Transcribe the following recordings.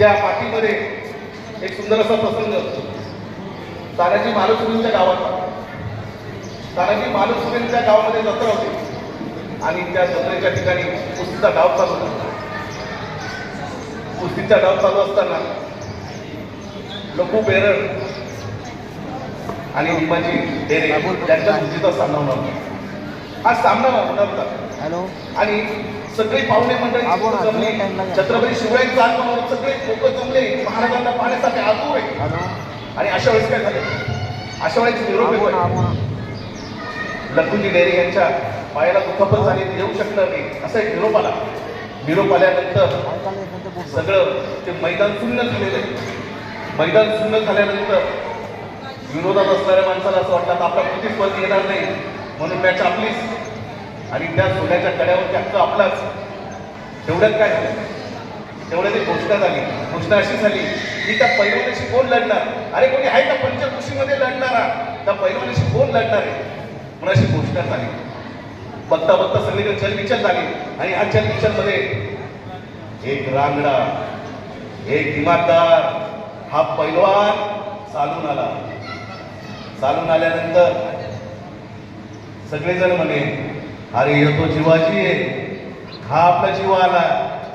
त्या पाठीमध्ये एक सुंदर असा प्रसंग असतो. तानाजी मालुसुरींच्या गावात. तानाजी मालुसुरींच्या गावामध्ये जत्रा होती. आणि त्या जत्रेच्या ठिकाणी कुस्तीचा डाव चालू होता. कुस्तीचा डाव चालू असताना लघु बेरड आणि निमाजी डेरे यांच्या कुस्तीचा सामना होणार हा सामना होणार होता. हॅलो. आणि सगळे पाहुणे मंडळी. जमले. छत्रपती शिवरायांचं आगमन सगळे लोक जमले. महाराजांना पाहण्यासाठी आतुर आहे आणि अशा वेळेस काय झालं? अशा वेळेस निरोप लखुजी डेरे यांच्या पायाला दुखापत झाली. येऊ शकणार नाही. असा एक निरोप आला. निरोप आल्यानंतर. सगळं ते मैदान शून्य झालेलं आहे. मैदान शून्य झाल्यानंतर विरोधात असणाऱ्या माणसाला असं वाटतं आता आपला प्रतिस्पर्धी येणार नाही. म्हणून मॅच आपलीच. आणि त्या सोन्याच्या कड्यावर हक्क आपलाच. तेवढ्यात काय झालं? तेवढ्यात एक घोषणा झाली. घोषणा अशी झाली की त्या पैलवानाशी कोण लढणार? अरे कोणी आहे का पंचकृषीमध्ये लढणारा? त्या पैलवानाशी कोण लढणार आहे? म्हणून अशी घोषणा झाली. बघता बघता सगळीकडे चलबिचल झाली. आणि ह्या चलबिचलमध्ये एक रांगडा एक दिमागदार हा पैलवान चालून आला. चालून आल्यानंतर सगळेजण म्हणे अरे येतो जीवाजी आहे हा आपला जीव आला.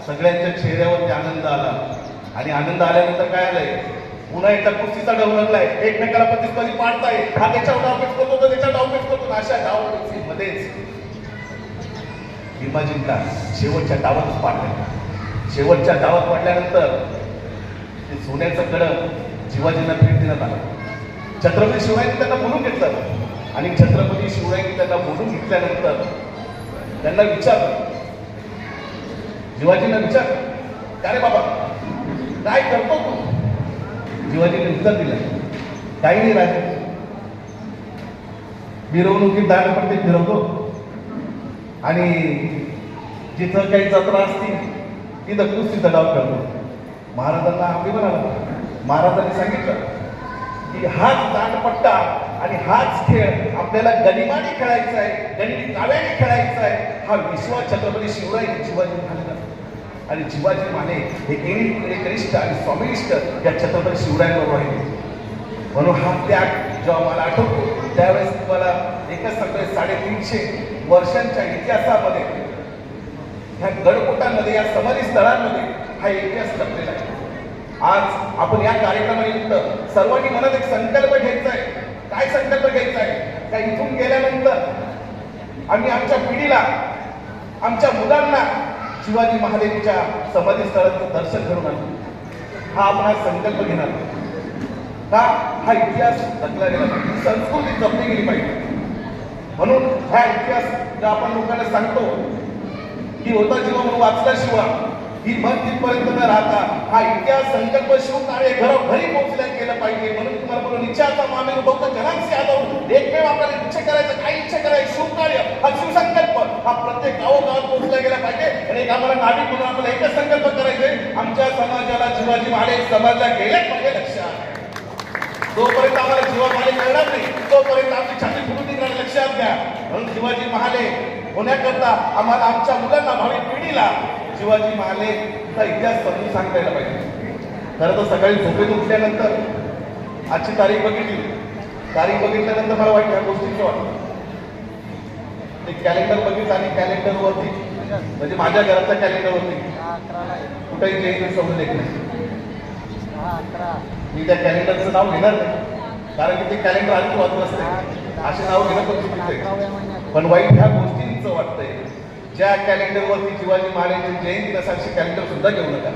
सगळ्यांच्या चेहऱ्यावरती आनंद आला. आणि आनंद आल्यानंतर काय आलंय पुन्हा एकदा कुस्तीचा डाव लागलाय एकमेकाला प्रतिस्पर्धी पाडताय. हा त्याच्यावर डावपेच करतो तर त्याच्या डावपेच करतो. अशा डाव मध्येच भीमाजींना शेवटच्या डावातच पाडलाय शेवटच्या डावात पाडल्यानंतर ते सोन्याचं कडक शिवाजींना भेट देण्यात आलं. छत्रपती शिवरायांनी त्यांना बोलून घेतलं. आणि छत्रपती शिवरायांनी त्यांना बोलून घेतल्यानंतर त्यांना विचार. शिवाजींना विचार. का रे बाबा? काय करतो तू? शिवाजीने उत्तर दिलं. काही नाही राजे. मिरवणुकीत दानपट्टी फिरवतो. आणि जिथं काही जत्रा असतील तिथं कुस्तीचा डाव करतो. महाराजांना अभिमान आला महाराजांनी सांगितलं की हाच दांडपट्टा आणि हाच खेळ आपल्याला गनिमाने खेळायचा आहे गनिमी काव्याने खेळायचा आहे हा विश्वा छत्रपती शिवराय शिवाजी महाराज आणि शिवाजी माने हे एरी एकनिष्ठ आणि स्वामिनिष्ठ या छत्रपती शिवरायांवर राहिले म्हणून हा त्याग जेव्हा मला आठवतो त्यावेळेस तुम्हाला एकच सांगतोय साडेतीनशे वर्षांच्या इतिहासामध्ये ह्या गडकोटांमध्ये या समाधी स्थळांमध्ये हा इतिहास लपलेला आहे. आज आपण या कार्यक्रमानिमित्त सर्वांनी मनात एक संकल्प घ्यायचा आहे. काय संकल्प घ्यायचा आहे? का इथून गेल्यानंतर आम्ही आमच्या पिढीला आमच्या मुलांना शिवाजी महादेवच्या समाधी स्थळाचं दर्शन घडून आणू हा आपण हा संकल्प घेणार का हा इतिहास जपला गेला पाहिजे. संस्कृती जपली गेली पाहिजे. म्हणून हा इतिहास आपण लोकांना सांगतो की होता जीवा म्हणून वाचला शिवा ही मन तिथपर्यंत न राहता हा इतिहास संकल्प शिवकार्य घरोघरी पोहोचल्या गेलं पाहिजे म्हणून तुम्हाला म्हणून निश्चयाचा मामे बघतो एकमेव आपल्याला इच्छा करायचं काय इच्छा करायचं शुभकार्य हा शिवसंकल्प. हा प्रत्येक गावोगावात पोहोचला गेला पाहिजे. आणि एक आम्हाला नाविक म्हणून आपल्याला एकच संकल्प करायचे आमच्या समाजाला शिवाजी महाले समाजला गेलेच पाहिजे लक्षात. जोपर्यंत आम्हाला जीवा महाले मिळणार नाही. तोपर्यंत आमची छाती फुटून निघणार लक्षात घ्या. म्हणून शिवाजी महाले होण्याकरता आम्हाला आमच्या मुलांना भावी पिढीला शिवाजी महाले चा इतिहास समजून सांगता यायला पाहिजे. खरं तर सकाळी झोपेत उठल्यानंतर आजची तारीख बघितली. तारीख बघितल्यानंतर मला वाईट ह्या गोष्टीचं वाटतं. ते कॅलेंडर बघितलं आणि कॅलेंडरवरती म्हणजे माझ्या घराच्या कॅलेंडरवरती. कुठेही जयंती समजले नाही. दहा अकरा. मी त्या कॅलेंडरचं नाव घेणार नाही. कारण की ते कॅलेंडर आणखी वाचत असते. असे नाव घेणं पण चुकीचं पण वाईट ह्या गोष्टींचं वाटतंय. ज्या कॅलेंडरवरती शिवाजी महाराजांची जयंती नसाची कॅलेंडर सुद्धा घेऊ नका.